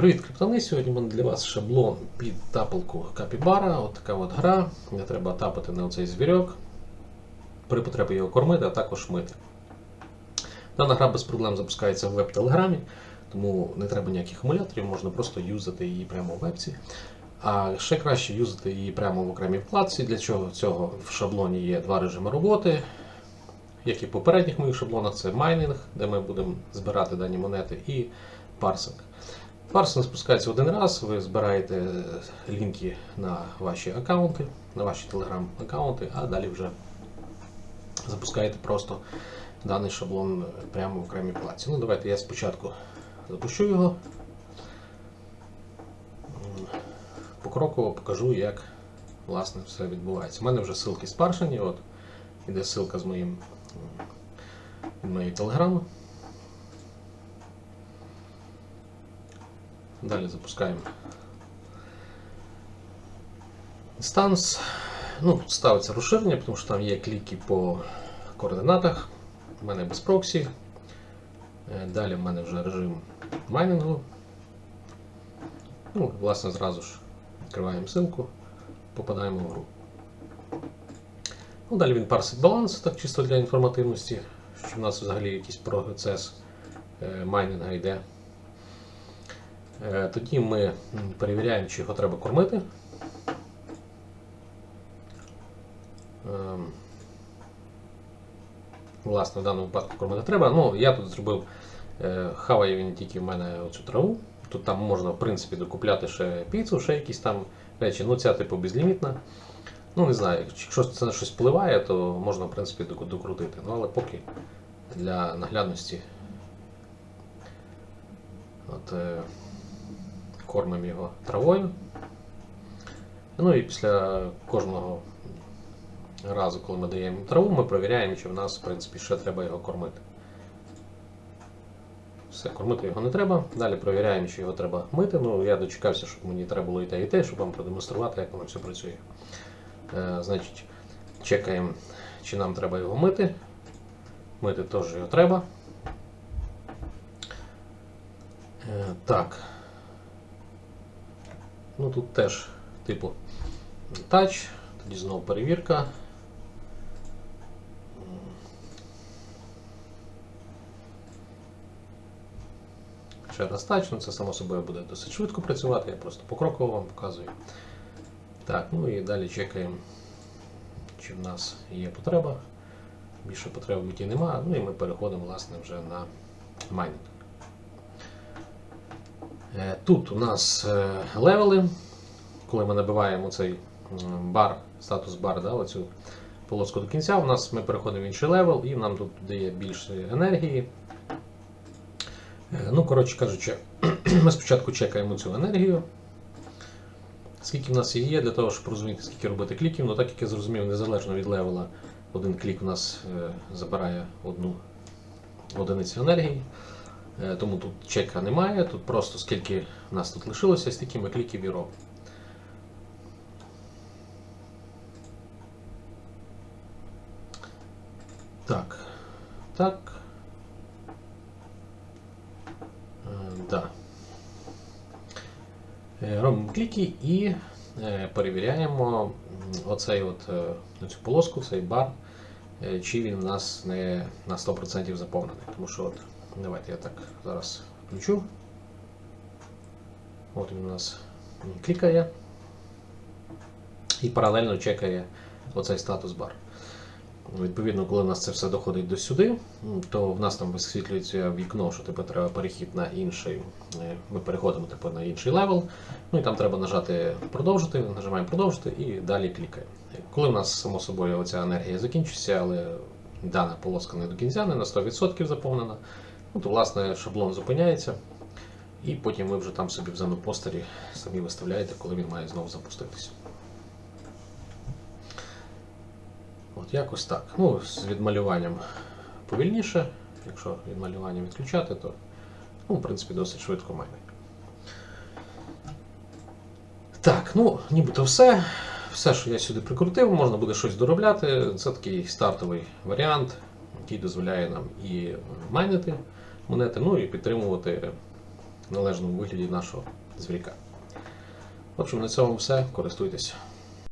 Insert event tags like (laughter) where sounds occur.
Привіт, криптони! Сьогодні в мене для вас шаблон під тапалку Капібара. От така от гра. Не треба тапати на оцей звірьок. При потребі його кормити, а також мити. Дана гра без проблем запускається в веб-телеграмі, тому не треба ніяких акумуляторів, можна просто юзати її прямо в вебці. А ще краще юзати її прямо в окремій вкладці. Для чого цього в шаблоні є два режими роботи. Як і в попередніх моїх шаблонах, це майнинг, де ми будемо збирати дані монети, і парсинг. Парсинг спускається один раз, ви збираєте лінки на ваші аккаунти, на ваші телеграм-аккаунти, а далі вже запускаєте просто даний шаблон прямо в окремій вкладці. Ну, давайте я спочатку запущу його. Покроково покажу, як власне все відбувається. У мене вже ссылки спаршені, от іде ссылка з моїм моєї телеграми. Далі запускаємо інстанс. Ну, ставиться розширення, тому що там є кліки по координатах. У мене без проксі. Е, Далі в мене вже режим майнінгу. Ну, власне, зразу ж відкриваємо ссылку, попадаємо в гру. Ну, Далі він парсить баланс, так чисто для інформативності, що в нас взагалі якийсь процес е, майнінга йде. Е, Тоді ми перевіряємо, чи його треба кормити. Ем, Власне, в даному випадку кормити треба. Ну, я тут зробив, е, хаває він тільки в мене оцю траву. Тут там можна, в принципі, докупляти ще піцу, ще якісь там речі. Ну, ця типу безлімітна. Ну, не знаю, якщо це на щось впливає, то можна, в принципі, докрутити. Ну, але поки для наглядності от, е, кормимо його травою. Ну і після кожного разу, коли ми даємо траву, ми перевіряємо, чи в нас, в принципі, ще треба його кормити. Все, кормити його не треба. Далі перевіряємо, чи його треба мити. Ну, я дочекався, щоб мені треба було і те, і те, щоб вам продемонструвати, як воно все працює. Е, значить, чекаємо, чи нам треба його мити. Мити теж його треба. Е, так. Ну тут теж, типу, тач, тоді знову перевірка. Ще раз тач, ну це само собою буде досить швидко працювати, я просто покроково вам показую. Так, ну і далі чекаємо, чи в нас є потреба. Більше потреби в буті немає. Ну і ми переходимо власне вже на майнінг. Е, Тут у нас е, левели. Коли ми набиваємо цей бар, статус бар, да, оцю полоску до кінця, у нас ми переходимо в інший левел і нам тут дає більше енергії. Е, Ну, коротше кажучи, (clears throat) ми спочатку чекаємо цю енергію. Скільки в нас її є для того, щоб розуміти, скільки робити кліків, ну так як я зрозумів, незалежно від левела, один клік у нас забирає одну одиницю енергії. Е, Тому тут чека немає, тут просто скільки в нас тут лишилося, стільки ми кліків і робимо. Так. Так. Е, Да. Е, Робимо кліки і перевіряємо оцей от, цю полоску, цей бар, чи він у нас не на 100% заповнений. Тому що от, давайте я так зараз включу. От він у нас клікає і паралельно чекає оцей статус бар. Відповідно, коли у нас це все доходить до сюди, то в нас там висвітлюється вікно, що типу, треба перехід на інший. е, Ми переходимо типу, на інший левел. Ну і там треба нажати продовжити, нажимаємо продовжити і далі клікаємо. Коли в нас, само собою, оця енергія закінчиться, але дана полоска не до кінця, не на 100% заповнена, то власне шаблон зупиняється. І потім ви вже там собі в занопостері самі виставляєте, коли він має знову запуститися. От якось так. Ну, з відмалюванням повільніше. Якщо відмалювання відключати, то ну, в принципі досить швидко майне. Так, ну, нібито все. Все, що я сюди прикрутив, можна буде щось доробляти. Це такий стартовий варіант, який дозволяє нам і майнити монети, ну і підтримувати належному вигляді нашого звіряка. В на цьому все. Користуйтесь.